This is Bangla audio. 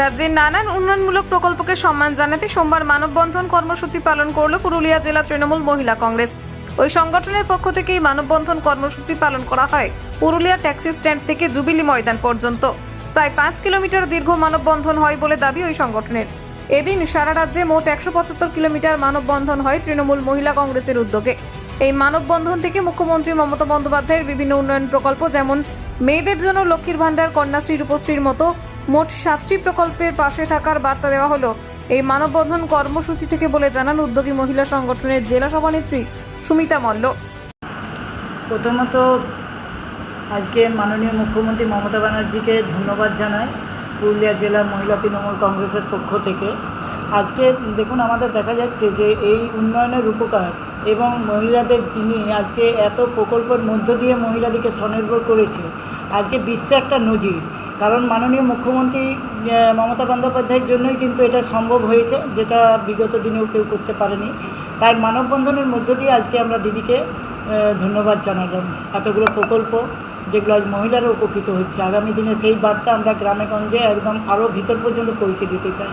রাজ্যের নানান উন্নয়নমূলক প্রকল্পকে সম্মান জানাতে সোমবার মানববন্ধন কর্মসূচি পালন করল পুরুলিয়া জেলা তৃণমূল মহিলা কংগ্রেস। ওই সংগঠনের পক্ষ থেকে এই মানববন্ধন কর্মসূচি পালন করা হয় পুরুলিয়া ট্যাক্সি স্ট্যান্ড থেকে জুবিলি ময়দান পর্যন্ত। প্রায় পাঁচ কিলোমিটার দীর্ঘ মানববন্ধন হয় বলে দাবি ওই সংগঠনের। এদিন সারা রাজ্যে মোট একশো পঁচাত্তর কিলোমিটার মানববন্ধন হয় তৃণমূল মহিলা কংগ্রেসের উদ্যোগে। এই মানববন্ধন থেকে মুখ্যমন্ত্রী মমতা বন্দ্যোপাধ্যায়ের বিভিন্ন উন্নয়ন প্রকল্প যেমন মেয়েদের জন্য লক্ষ্মীর ভাণ্ডার, কন্যাশ্রী, রূপশ্রীর মতো মোট সাতটি প্রকল্পের পাশে থাকার বার্তা দেওয়া হলো। এই মানববন্ধন কর্মসূচি থেকে বলে জানান উদ্যোগী মহিলা সংগঠনের জেলা সভানেত্রী সুমিতা মল্ল। প্রথমত আজকে মাননীয় মুখ্যমন্ত্রী মমতা ব্যানার্জিকে ধন্যবাদ জানাই পুরুলিয়া জেলা মহিলা তৃণমূল কংগ্রেসের পক্ষ থেকে। আজকে দেখুন, আমাদের দেখা যাচ্ছে যে এই উন্নয়নের উপকার এবং মহিলাদের যিনি আজকে এত প্রকল্পের মধ্য দিয়ে মহিলাদেরকে স্বনির্ভর করেছে, আজকে বিশ্বে একটা নজির। কারণ মাননীয় মুখ্যমন্ত্রী মমতা বন্দ্যোপাধ্যায়ের জন্যই কিন্তু এটা সম্ভব হয়েছে, যেটা বিগত দিনেও কেউ করতে পারেনি। তাই মানববন্ধনের মধ্য দিয়ে আজকে আমরা দিদিকে ধন্যবাদ জানালাম। এতগুলো প্রকল্প, যেগুলো আজ মহিলারা উপকৃত হচ্ছে, আগামী দিনে সেই বার্তা আমরা গ্রামে গঞ্জে একদম আরও ভিতর পর্যন্ত পৌঁছে দিতে চাই।